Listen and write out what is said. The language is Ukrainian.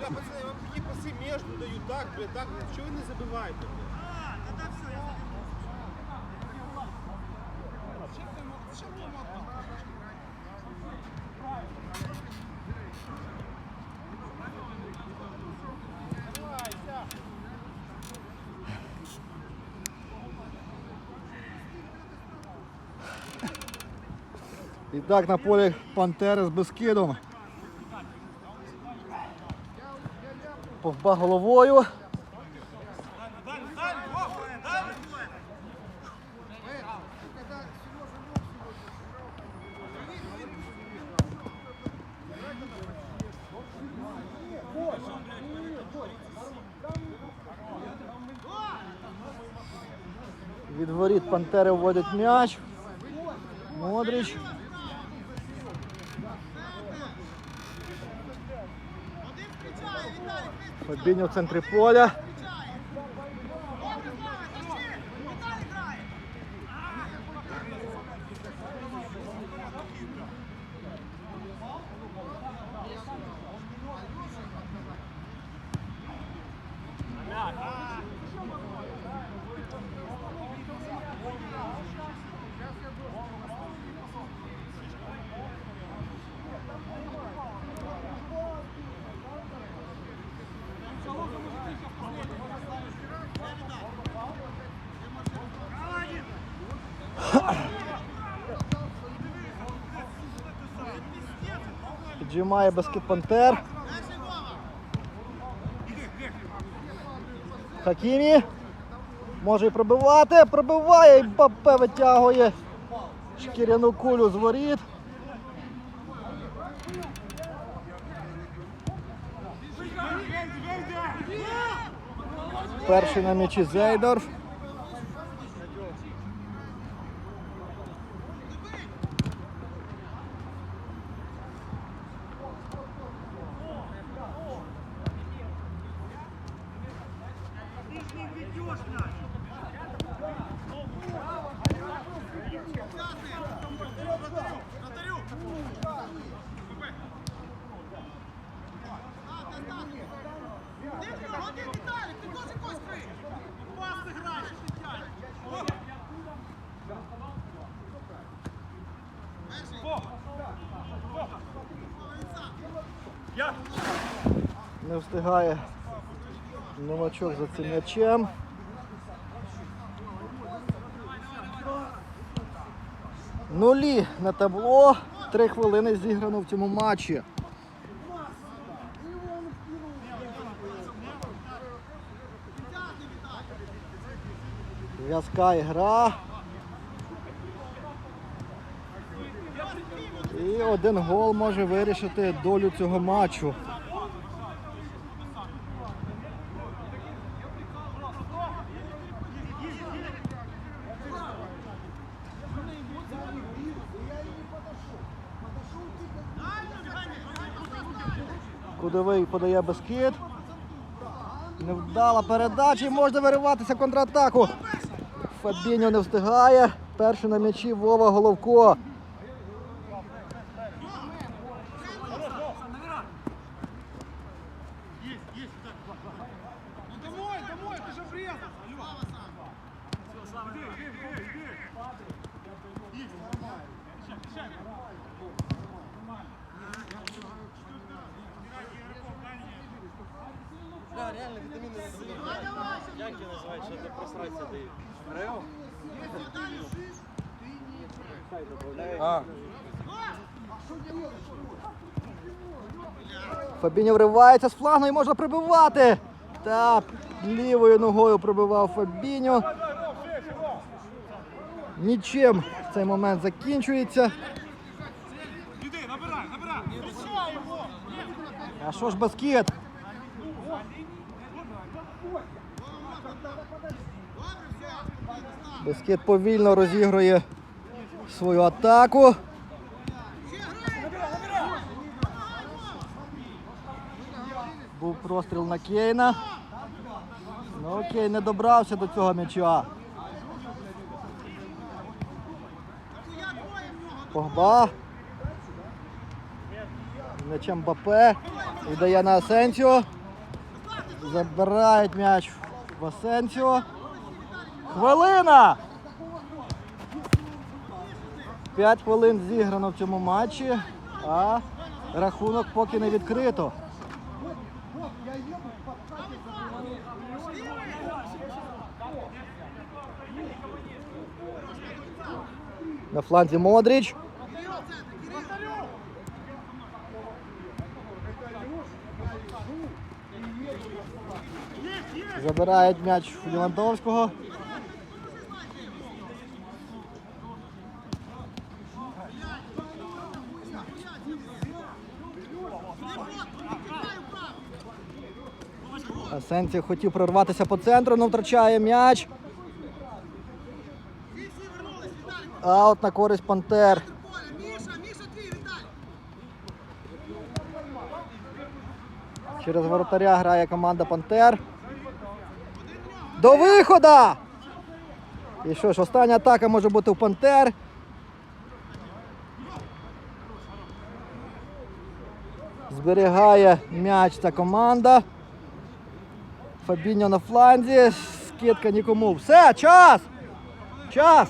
Бля, пацани, я вам такі паси між даю, так, бля, так, що ви не забиваєте? бля? І так на полі Пантери з Бескидом. Повба головою. Від воріт Пантери вводять м'яч. Модрич. Фабіньо в центрі поля. Піджимає баскет Пантер. Хакімі. Може і пробивати. Пробиває і Бапе витягує шкіряну кулю з воріт. Перший на м'ячі Зейдорф. Не встигає новачок за цим м'ячем. Нулі на табло. Три хвилини зіграно в цьому матчі. В'язка ігра. І один гол може вирішити долю цього матчу. Кудовий подає безкид. Невдала передача і можна вириватися в контратаку. Фабіньо не встигає. Перший на м'ячі Вова Головко. Ну домой, домой, ти ж обрезав. Фабіньо вривається з флангу і можна прибивати. Так, лівою ногою пробивав Фабіньо. Нічим цей момент закінчується. Іди, набирай, набирай. А що ж баскет? Баскет повільно розігрує свою атаку. Був простріл на Кейна. Ну Кейн не добрався до цього м'яча. Погба. М'ячем Бапе. Віддає на Асенсіо. Забирають м'яч в Асенсіо. Хвилина! П'ять хвилин зіграно в цьому матчі, а рахунок поки не відкрито. На фланзі Модріч. Забирають м'яч у Лівандовського. Асенсіо хотів прорватися по центру, але втрачає м'яч. Аут на користь Пантер. Через воротаря грає команда Пантер. До виходу! І що ж, остання атака може бути у Пантер. Зберігає м'яч ця команда. Фабіньо на фланзі. Скидка нікому. Все, час! Час!